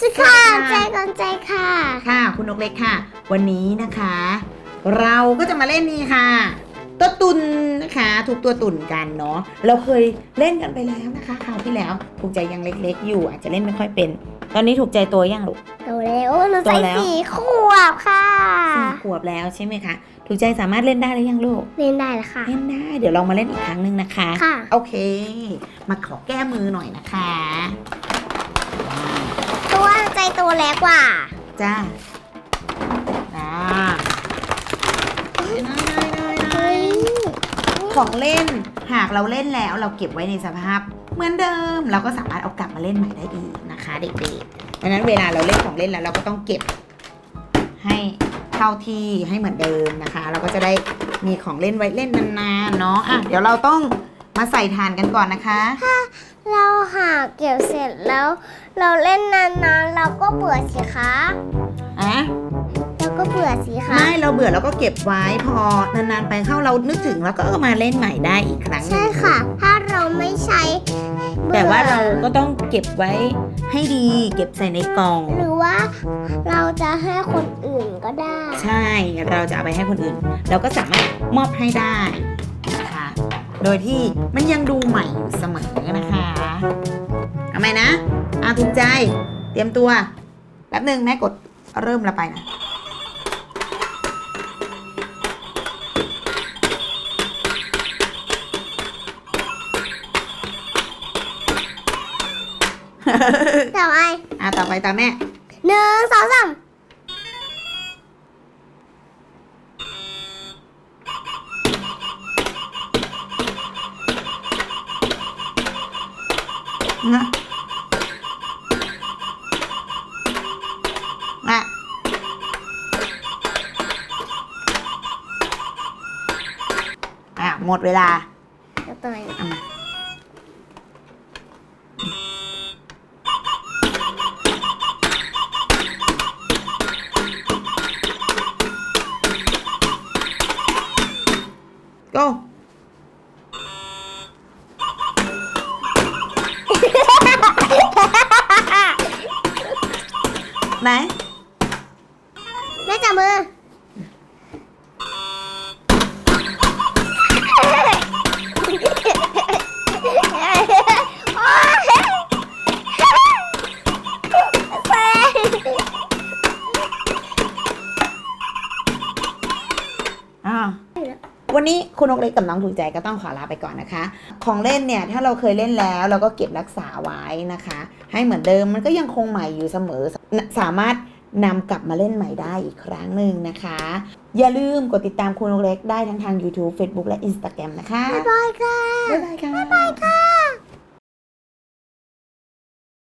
สค่ะใจก่อนใจค่ะ ค่ะคุณนกเล็กค่ะ วันนี้นะคะ เราก็จะมาเล่นนี่ค่ะ ตัวตุนนะคะทุกตัวตุนกันเนาะเราเคยเล่นกันไปแล้วนะคะคราวที่แล้วภูกใจยังเล็ก ๆ อยู่ อาจจะเล่นไม่ค่อยเป็น ตอนนี้ถูกใจตัวยังลูก โตแล้วหนูโตใส่แล้ว สี่ขวบค่ะ สี่ขวบแล้วใช่ไหมคะ ถูกใจสามารถเล่นได้หรือยังลูก เล่นได้แล้วค่ะ เล่นได้ เดี๋ยวลองมาเล่นอีกครั้งหนึ่งนะคะ ค่ะ โอเค มาขอแก้มือหน่อยนะคะ ตัวใจโตแล้วกว่า จ้าจ้าน้อยๆๆๆเฮ้ยของเล่น หากเราเล่นแล้วเราเก็บไว้ในสภาพ เหมือนเดิม เราก็สามารถเอากลับมาเล่นใหม่ได้อีกนะคะ เด็กๆดังนั้นเวลาเราเล่นของเล่นแล้วเราก็ต้องเก็บให้เข้าที่ให้เหมือนเดิมนะคะ เราก็จะได้มีของเล่นไว้เล่นนานๆเนาะอะเดี๋ยวเราต้องมาใส่ฐานกันก่อนนะคะเราหาเกี่ยวเสร็จแล้ว เราเล่นนานๆเราก็เบื่อสิคะอะเราก็เบื่อสิคะไม่เราเบื่อเราก็เก็บไว้พอนานๆไปเข้าเรานึกถึงแล้วก็เอามาเล่นใหม่ได้อีกครั้งหนึ่งใช่ค่ะ แต่ว่าเราก็ต้องเก็บไว้ให้ดี เก็บใส่ในกล่อง หรือว่าเราจะให้คนอื่นก็ได้ ใช่เราจะเอาไปให้คนอื่น เราก็สามารถมอบให้ได้นะคะโดยที่มันยังดูใหม่อยู่เสมอนะคะเอาไหมนะอาถูกใจ เตรียมตัวแป๊บหนึ่งแม่กดเริ่มและไปนะ ต่อไปอะต่อไปตามแม่ หนึ่งสองสามนะอะอะหมดเวลาต่อไป เอามา ก็ไหนแม่จับมือ อ่า วันนี้คุณนกเล็กกับน้องถูกใจก็ต้องขอลาไปก่อนนะคะ ของเล่นเนี่ยถ้าเราเคยเล่นแล้วเราก็เก็บรักษาไว้นะคะ ให้เหมือนเดิมมันก็ยังคงใหม่อยู่เสมอ สามารถนำกลับมาเล่นใหม่ได้อีกครั้งหนึ่งนะคะ อย่าลืมกดติดตามคุณนกเล็กได้ทั้งทาง YouTube Facebook และ Instagram นะคะ บ๊ายบายค่ะ บ๊ายบายค่ะ